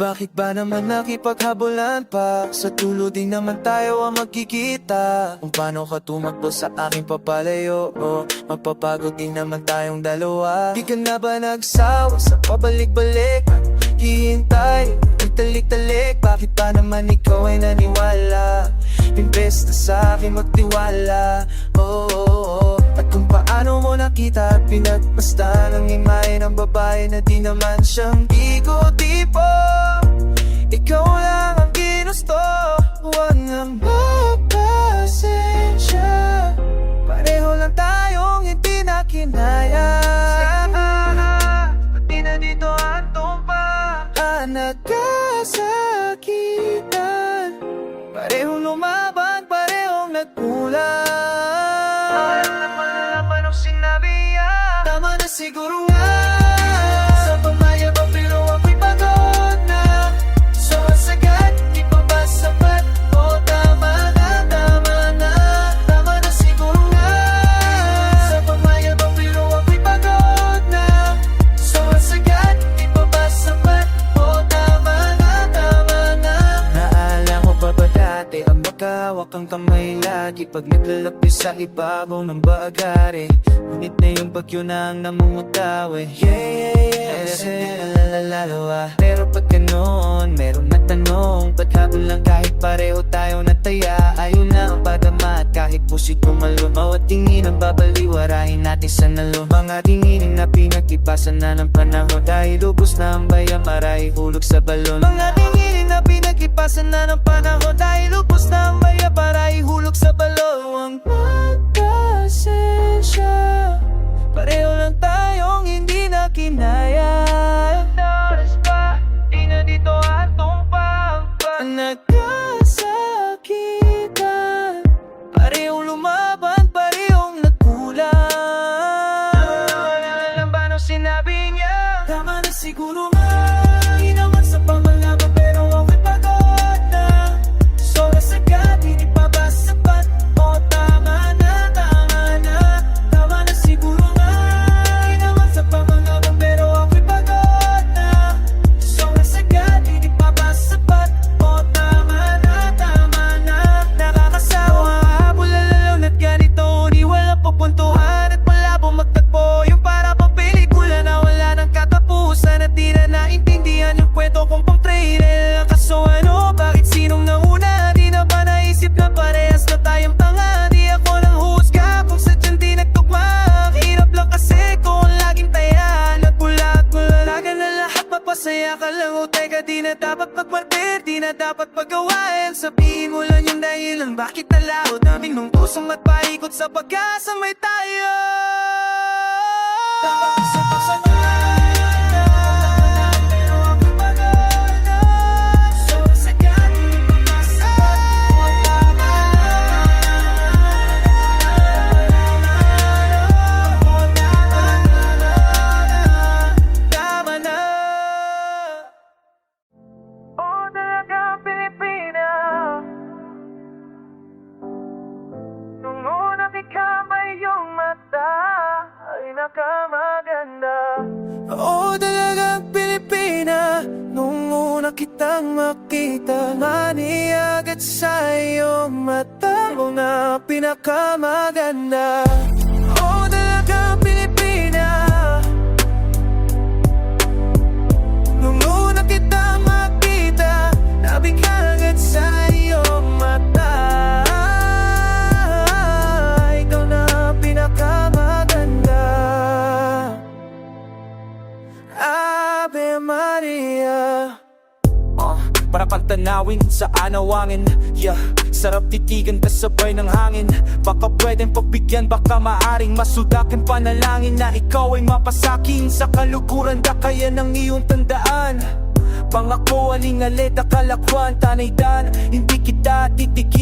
Bakit ba naman nakipaghabulan pa? Sa tulo din naman tayo ang magkikita Kung paano ka tumakbo sa aking papalayo oh, Magpapagod din naman tayong dalawa Di ka na ba nagsawa sa pabalik-balik? Hihintay, talik-talik Bakit ba naman ikaw ay naniwala? Imbes na sa akin magtiwala oh, oh, oh. At kung paano mo nakita at pinagpasta Ng imahe ng babae na di naman siyang di ko tipo Ikaw lang ang ginusto. Huwag nang magpasensya Pareho lang tayong hindi na kinaya Pati na dito ang tumpa Ang nagkasakitan. Parehong lumaban, parehong nagkulang. Ayaw naman naman ang sinabi niya Tama na siguro Pag naglalapis sa ibabaw ng bagari. Ngunit na yung bagyo na ang namumutaw eh Yeah, yeah, yeah Kasi nalalalawa Pero pag ganoon, meron na tanong. Ba't habol lang kahit pareho tayo nataya? Ayaw na ang padama at kahit pusit kumalun Bawat tingin ang babaliwarahin natin sa nalun Mga tingin na pinag-ipasan na ng panahon. Dahil ubos na ang bayang maray hulog sa balon. Mga tingin na pinag-ipasan na ng panahon Dahil ubos na ang bayang maray hulog sa balon Magpasensya Pareho lang tayong hindi na kinaya. Oras pa, di na dito at tumpang pa Nagkasakitan Parehong lumaban, parehong nagkulang. Alam ba nung sinabi niya? Tama na siguro nga Di naman sa pangalaman Mapasaya ka lang o teka Di na dapat magmartir, di na dapat pagawain Sabihin mo lang yung dahilan Bakit nalahot namin nung pusong at paikot Sa pag-asa may tayo? Dapat isa pa sa Ay nakamaganda O talagang Pilipina Nung una kitang makita. Maniyag at sa iyong mata Mga pinakamaganda Para pantanawin sa anawangin. Yeah, sarap titigan tas sabay ng hangin. Baka pwedeng pagbigyan, baka maaring masudakin Panalangin na ikaw ay mapasakin Sa kalukuran da kaya ng iyong tandaan. Pangako, aling aleta, kalakwan, tanay dan Hindi kita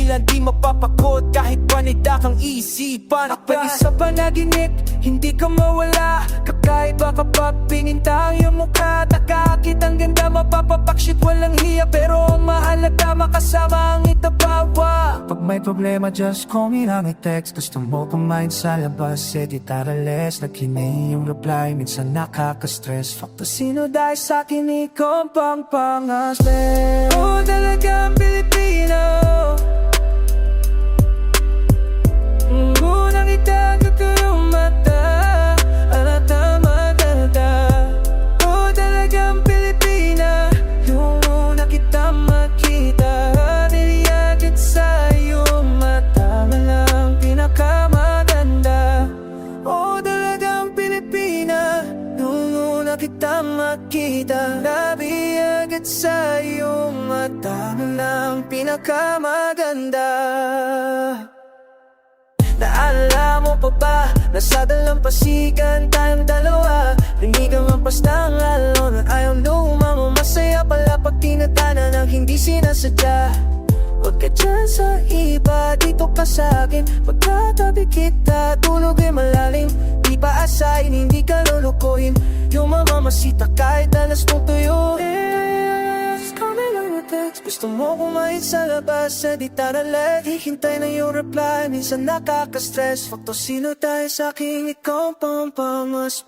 titigilan, di mapapakot Kahit pa panida kang isipan. At pag isa panaginip, hindi ka mawala. Kakaiba kapag pininta ang iyong mukha. Nakakakit ang ganda, mapapapakshit walang hiya. Pero ang mahalaga, makasama ang itabawa Pag may problema, just call me lang i-text Gusto mo kumain sa labas, eh di tara let's Naghinay yung reply, minsan nakaka-stress. Fuck to sino dahil sa akin, ikaw ang pangpangastes Oh, talagang Pilipino sa iyong mata Malang pinakamaganda. Naalala mo pa ba Nasa dalampasigan tayong dalawa? Rinig ang ampas ng alon At ayaw lumamo Masaya pala pag tinatana ng hindi sinasadya. Huwag ka dyan sa iba Dito ka sa akin. Pagkatabi kita Tulog ay malalim. Di pa asahin Hindi ka lulukuhin. Yung mamamasita kahit alas mong tuyo text. Gusto mo kumain sa labas Sa di tara let Hihintay na yung reply Minsan nakaka-stress. Fuck to sino tayo sa aking Ikaw pang pangas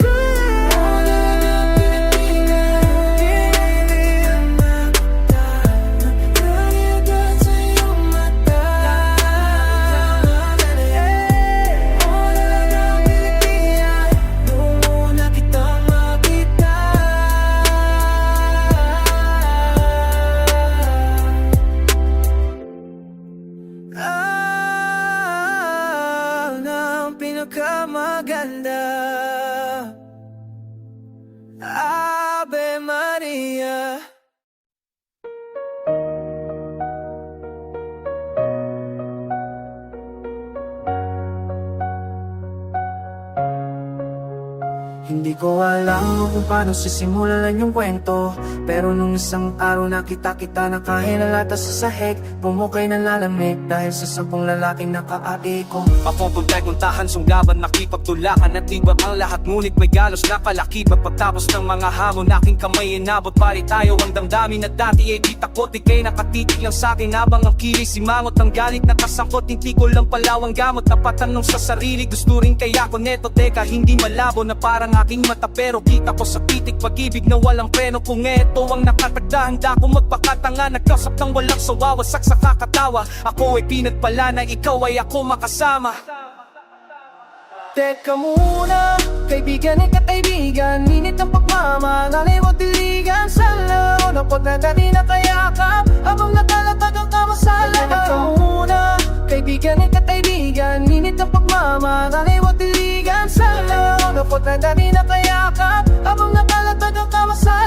ko alam kung paano sisimulan yung kwento. Pero nung isang araw nakita kita nakahinalata sa sahig Pumukay na lalamig dahil sa sampung lalaking nakaati ko Papupuntay kuntahan, sunggaban, nakipagtulakan At iba ang lahat, ngunit may galos na palaki Pagpatapos ng mga hamon, aking kamay inabot Pari tayo ang damdamin. Na dati ay di takot Ika'y nakatitig lang sa'kin habang ang kilis Simangot ang galit na kasangkot. Hindi ko lang palawang gamot na patanong sa sarili. Gusto rin kaya ko neto, teka hindi malabo Na parang aking mata pero kita ko sa titig Pag-ibig na walang preno Kung eto ang nakatagda Handa ko magpakatanga. Nagkasap ng walang sawa Wasak sa kakatawa Ako ay pinagpala na ikaw ay ako makasama. Teka muna, kaibigan ka kaibigan. Minit ang pagmamahal, o diligan Sa laro na pagdadali na kayakap Habang nakalatag ang kama sa lahat Teka muna, kaibigan ka kaibigan. Minit ang pagmamahal, o diligan Sa laro na pagdadali na kayakap. Habang nakalatag ang kama sa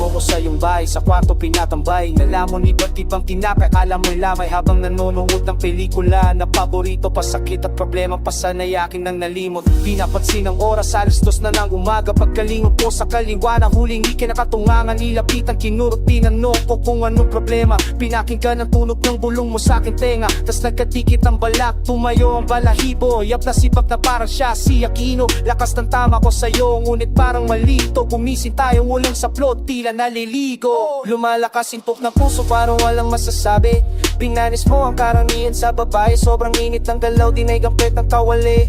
Ako ko sa iyong bahay, sa kwarto pinatambay. Nalamon iba't ibang tinapay, akala mo lamay. Habang nanonood ng pelikula Na paborito pa sakit at problema pa sanay akin nang nalimot. Pinapansin ang oras, alas dos na ng umaga. Pagkalingon po sa kalingwana Huling ikinakatungangan, nilapitan Kinurot, tinanong ko kung anong problema. Pinakinggan ang tunog ng bulong mo sa akin tenga. Tas nagkatikit ang balak, tumayo ang balahibo. Yap na sibak na parang siya, si Aquino Lakas ng tama ko sa'yo, ngunit parang malito Gumising tayo, ulang sa plot, tila naliligo. Lumalakas intok ng puso, parang walang masasabi Pinanis mo ang karamihan sa babae. Sobrang init ng galaw, di na'y gampet ng kawali.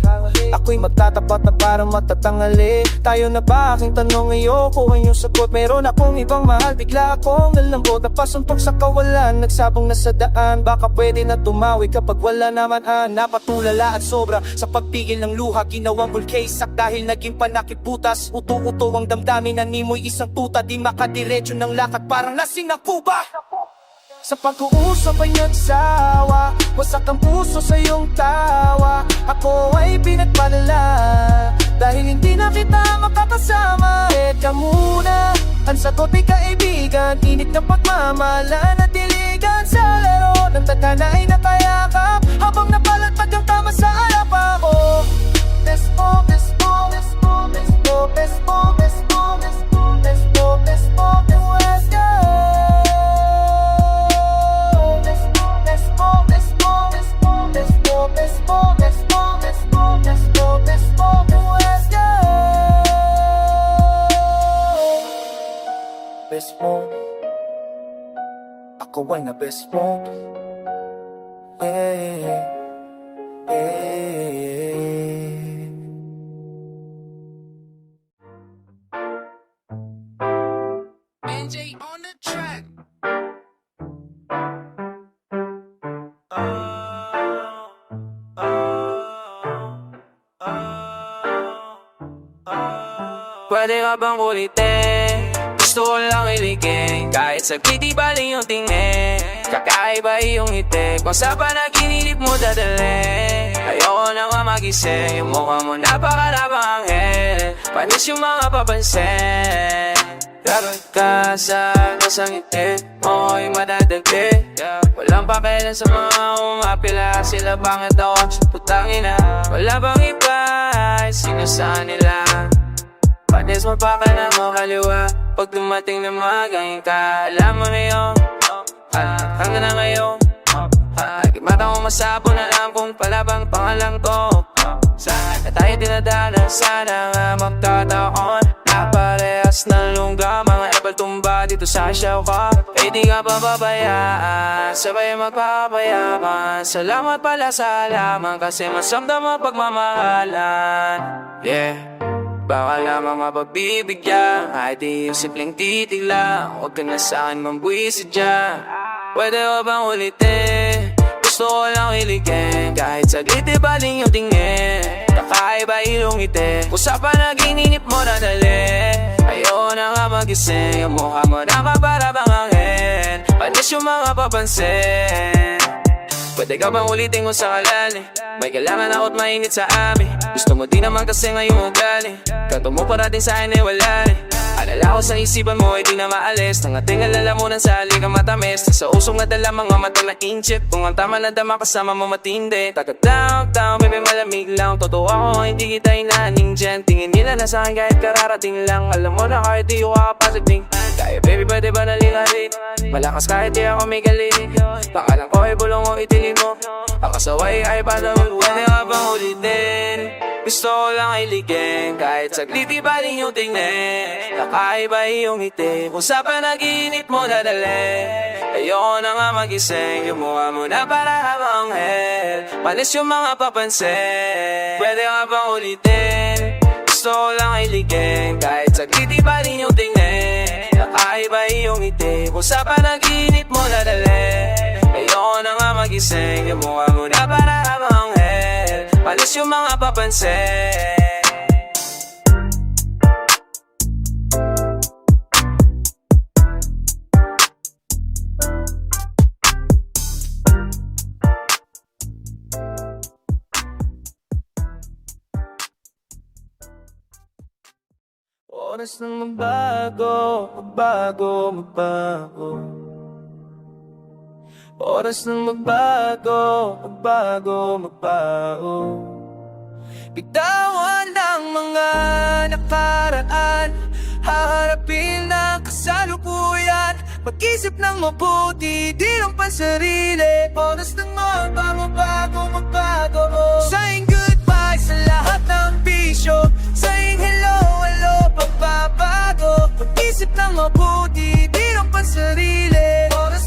Ako'y magtatapat na parang matatangali Tayo na ba aking tanong ayoko? Ang iyong sagot Meron akong ibang mahal, bigla akong nalambot Napasuntok sa kawalan, nagsabong na sa daan Baka pwede na tumawi kapag wala naman ah Napatulala at sobra sa pagpigil ng luha. Ginawang bulkaysak dahil naging panakit butas. Uto-uto ang damdamin, animoy isang tuta. Di makadiretso ng lakad, parang lasing ng kuba Sa pag-uusap ay nagsawa Wasak ang puso sa iyong tawa. Ako ay pinagpalala Dahil hindi na kita makakasama. Teka muna Ang sagot ay kaibigan. Init ng pagmamahalan at diligan Sa laro ng tadhana ikaw ay na best mo Eh, eh NJ on the track. Pwede ka bang ulitin? Gusto ko lang iligin Kahit saglit di baling yung tingin. Kakaiba iyong ngiti. Kung sa panaginip mo dadalhin Ayoko na nga magising. Yung mukha mo napakarabang anghel Panis yung mga papansin. Dapat ka sa kasang ngiti Mo ko'y madadagli. Walang pakialam sa mga umapila. Sila bangit ako Putangin na Wala bang iba Sino sa nila Panis mo pa ka na mo kaliwa Pag dumating na magayin ka Alam mo na yun. Ah, Hanggang na ngayon. Ah, mata ko masabo na lang Kung palabang pangalan ko. Saan na tayo dinadala Sana nga magtataon Na parehas na lungga. Mga ebal tumba dito sa show ko Eh di ka pa babayaan. Sabay magpapayaman. Salamat pala sa alaman Kasi masamdam ang pagmamahalan. Yeah Baka lamang mapagbibigyan Kahit di yung simpleng titig lang Huwag ka na sa'kin mambuisit dyan Pwede ko bang ulitin? Gusto ko lang iligin Kahit saglit di baling yung tingin. Kakaiba ilong ngiti. Kung sa panaginip mo na dali Ayoko na nga magising. Yung mukha mo na kaparabang angin. Panis yung mga papansin Pwede ka bang ulitin kung sa kalali May kailangan ako't mainit sa amin. Gusto mo di naman kasi ngayong ugali. Kanto mo parating sa akin eh wala rin Alala ko sa isipan mo ay di na maalis. Nangating alala mo ng sali ka matamis. Sa usong na dala mga mata na inchip Kung ang tama na dama kasama mo matindi. Taga down down baby malamig lang. Totoo ako hindi kita inaning dyan. Tingin nila na sa akin kahit kararating lang. Alam mo na kahit di ko kakapasiting Kaya baby pwede ba naligalit Malakas kahit di ako may galit. Pangalan ko ay bulong o itilin mo. Ang kasaway ay padawag Pwede ka bang ulitin Gusto ko lang ay ligin Kahit saglit di ba rin yung tingin. Kakaiba iyong ngiti Kung sa panaginip mo dadali Ayoko na nga magising Yung mukha mo na para habang hell Panis yung mga papansin Pwede ka bang ulitin? Gusto ko lang ay ligin Kahit saglit di ba rin yung tingin. Kakaiba iyong ngiti Kung sa panaginip mo nadali. Ayoko na nga magising Yung mo na para habang Palis yung mga papansin. Oras nang magbago, magbago, magbago Oras nang magbago, magbago, magbago. Bitawan ng mga nakaraan. Haharapin ang kasalukuyan. Mag-isip ng mabuti, di lang pansarili Oras nang magbago, bago, magbago. Saying goodbye sa lahat ng bisyo. Saying hello, hello, pagbabago. Mag-isip ng mabuti, di lang pansarili Oras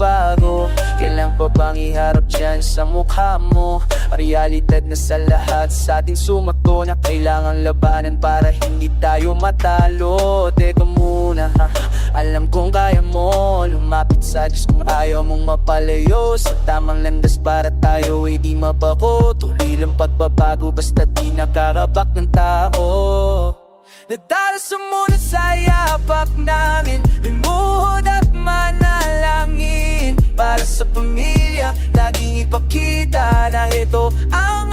Magbago Kailan pa bang iharap dyan sa mukha mo? Realidad na sa lahat sa ating sumakto Na kailangan labanan para hindi tayo matalo. Teka muna ha, Alam kong kaya mo Lumapit sa Diyos kung ayaw mong mapalayo. Sa tamang landas para tayo ay di mabako. Tuloy lang pagbabago basta di nakarabak ng tao. Nadarasan muna sa yapak namin sa pamilya Laging ipakita na ito ang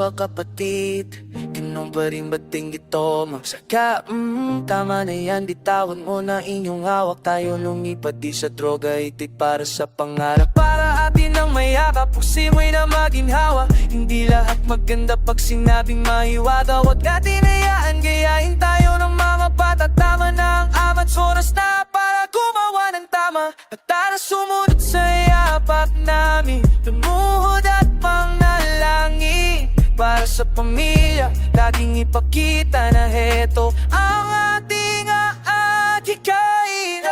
tropa, kapatid? Di Nung pa rin bating ito Magsaka, mm, tama na yan Bitawan mo na inyong hawak Tayo. Lumipat di sa droga Itik para sa pangarap. Para atin ang mayakap Pugsimoy na maginhawa Hindi lahat maganda pag sinabing mahiwaga. Huwag natin hayaan Gayahin tayo ng mga bata. Tama na ang amat Oras na para gumawa ng tama. At tara sumunod sa yapak namin. Lumuhod at panalangin Para sa pamilya. Laging ipakita na heto Ang ating aatikain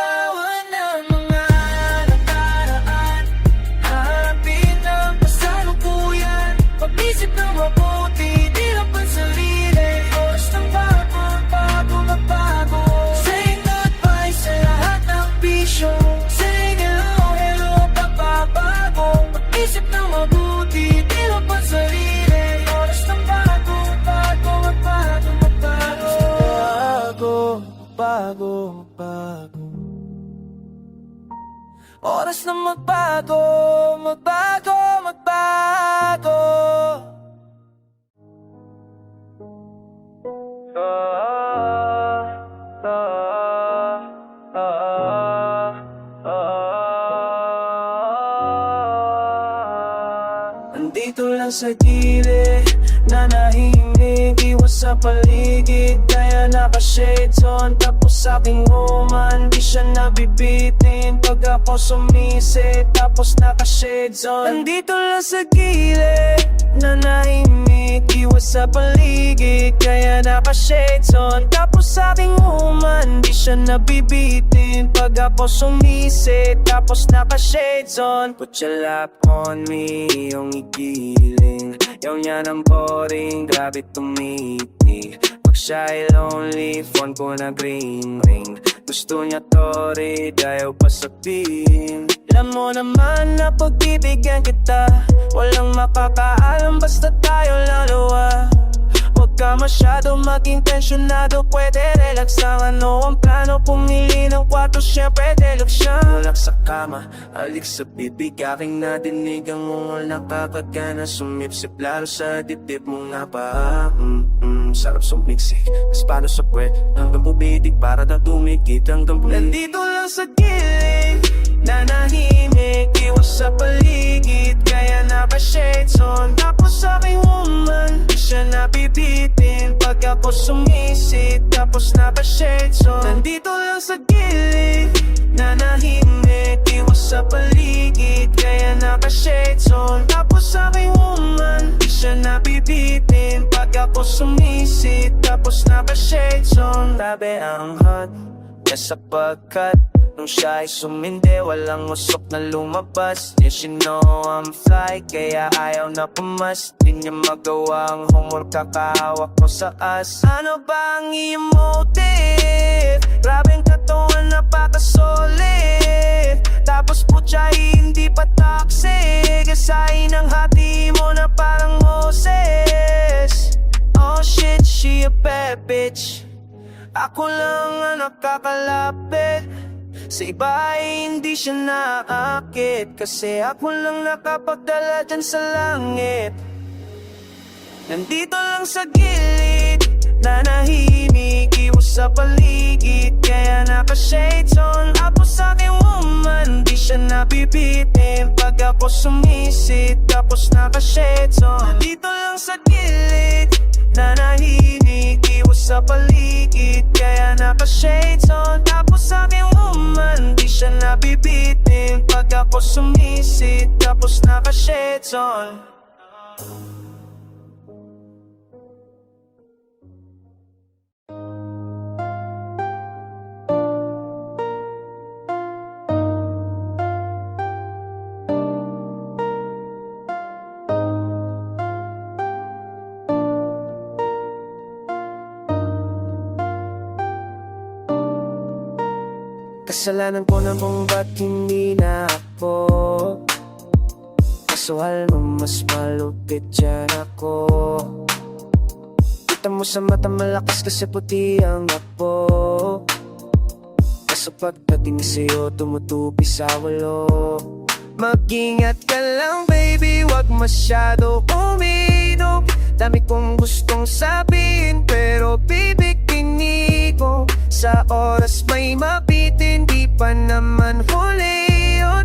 Oras na magbago, magbago, magbago. Andito lang sa gilid Nanahimik Iwas sa paligid Kaya naka-shades on Tapos aking woman Di siya nabibitin. Pag ako sumisit Tapos naka-shades on. Andito lang sa gilid Nanahimik Iwas sa paligid Kaya naka-shades on. Tapos aking woman Di siya nabibitin. Pag ako sumisit Tapos naka-shades on. Put your lap on me Yung igiling. Yaw niya ng boring Grabe tumiti Ay lonely Phone ko na green ring Gusto niya torrid Ayaw pa sabihin Alam mo naman na pagbibigyan kita Walang makakaalam Basta tayo lalawa. Huwag ka masyado maging tensyonado Pwede relax lang Ano ang plano. Pumili ng kwarto Siyempre deluxe siya. Tulak sa kama Alik sa bibig Aking nadinig Ang ungol nakakagana. Sumipsip lalo sa dibdib mo nga pa. Mm, mm, Sarap sumiksik. Mas paano sa puwet Hanggang bumidig Para na tumigit Hanggang bumidig Nandito lang sa gilid Nanahimik Iwas sa paligid. Kaya naka-shades on Tapos aking woman siya nabibitin. Pag ako sumisit Tapos naka-shades on Nandito lang sa gilid Nanahimik Iwas sa paligid Kaya naka-shades on Tapos aking woman Di siya nabibitin. Pag ako sumisit Tapos naka-shades on Tabi ang hot Niya sapagkat Nung siya ay sumindi Walang usok na lumabas. Yeah, she know I'm fly Kaya ayaw na pumas. Di niya magawa ang homework Kakahawak ko sa as. Ano ba ang iyong motive? Grabing katawan na solid Tapos putya hindi pa toxic. Kasain ang hati mo na parang Moses. Oh shit, she a bad bitch. Ako lang ang nakakalapit Sa iba ay hindi siya naakit. Kasi ako lang nakapagdala dyan sa langit. Nandito lang sa gilid Nanahimik Iwas sa paligid. Kaya naka-shades on Tapos sa aking woman. Di siya nabibitin Pag ako sumisit. Tapos naka-shades on. Nandito lang sa gilid Nanahimik Iwas sa paligid. Kaya naka-shades on Tapos sa aking nabibitin. Pag ako sumisit Tapos naka-shades on Kasalanan ko na bang ba't hindi na ako. Kasuhal mo mas malupit dyan ako. Kita mo sa mata malakas kasi puti ang apo. Kaso pagdating sa'yo tumutupi sa walo. Mag-ingat ka lang baby, wag masyado uminom. Dami kong gustong sabihin Pero bibigtini ko. Sa oras may mabitin Di pa naman huli yun.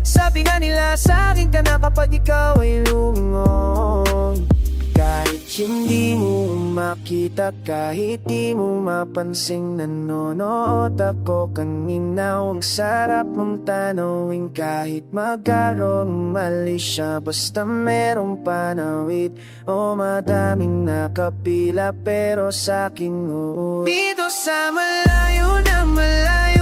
Sabi nga nila sa akin ka na kapag ikaw ay lumingon Kahit hindi mo makita Kahit di mo mapansin Nanonood ako kanina. Ang sarap mong tanawin Kahit magkaroon mali siya. Basta merong panawid O madaming nakapila Pero sa akin oo. Dito sa malayo na malayo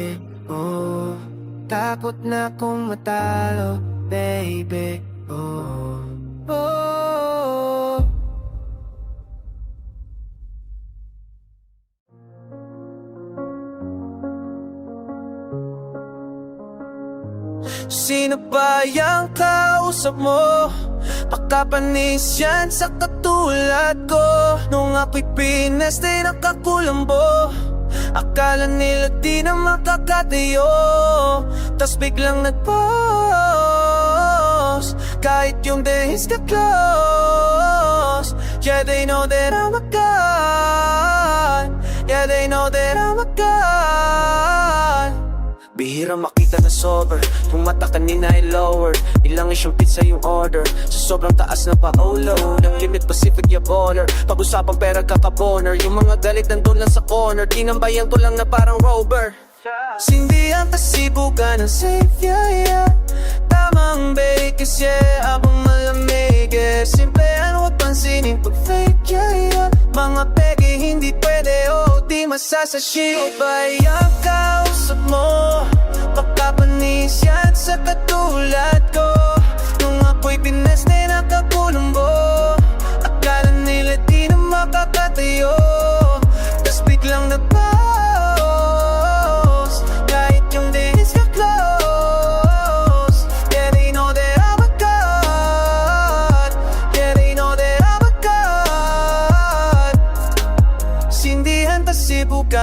baby. Oh, takot na kong matalo, baby. Oh, oh. Sino ba yung kausap mo? Baka panis yan sa katulad ko. Nung ako'y pineste nakakulambo Akala nila di na makakatayo Tas biglang nag-post. Kahit yung days ka close Yeah, they know that I'm a god. Yeah, they know that I'm a god. Bihira na sober. Kung mata kanina ay lower. Ilang isyong pizza yung order. Sa sobrang taas na pa-olo Ng limit Pacific ya border Pag-usapang pera kaka-boner. Yung mga galit nandun lang sa corner. Tinambayan ko lang na parang rover Sindihan kasibugan ng safe, yeah, yeah. Tamang bakes, yeah Abang malamig, yeah. Simplehan, huwag pansinin pag fake, yeah, yeah Mga peke, hindi pwede, oh Di masasashi. O ba yung kausap mo? Baka panis yan sa katulad ko. Nung ako'y pineste, nakakulumbo Akala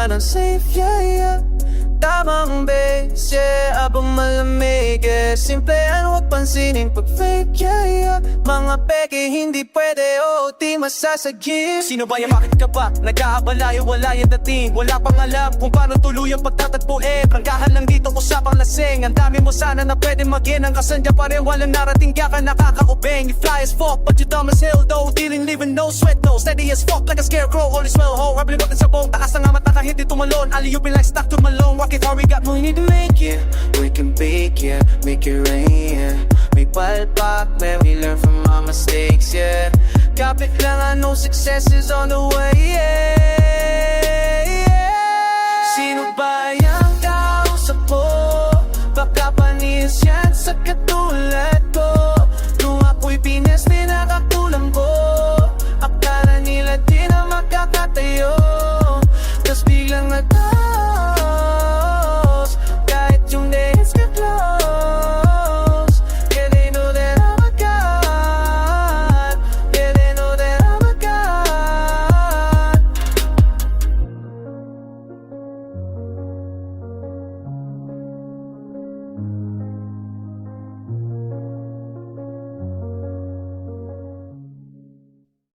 tasibukan ng safe, yeah, yeah Tamang base, yeah Abang malamig, yeah Simplehan, huwag pansinin pag fake, yeah, yeah. Mga peke, hindi pwede, oh Di masasagip Sino ba yan, bakit ka ba? Nag-aabala, yung wala yung dating. Wala pang alam kung paano tuluyang pagtatagpo, eh. Prangkahan lang dito, usapang lasing Ang dami mo sana na pwede magin Ang kasandya. Pa rin, walang narating ka ka nakakaubeng. You fly as fuck, but you dumb as hell though. Dealing, living, no sweat, no. Steady as fuck, like a scarecrow. Holy smell, ho. Rabling natin sa bong Taas na nga mata kahit di tumalon Alley-ooping like stuck to malone. Rock it hard, we got need to make it. We can and bake, yeah Make it rain, yeah May palpak, man, we learn from our mistakes, yeah Kapit lang, I know success is on the way, yeah, yeah. Sino ba yung tao sa po? Baka panis yan sa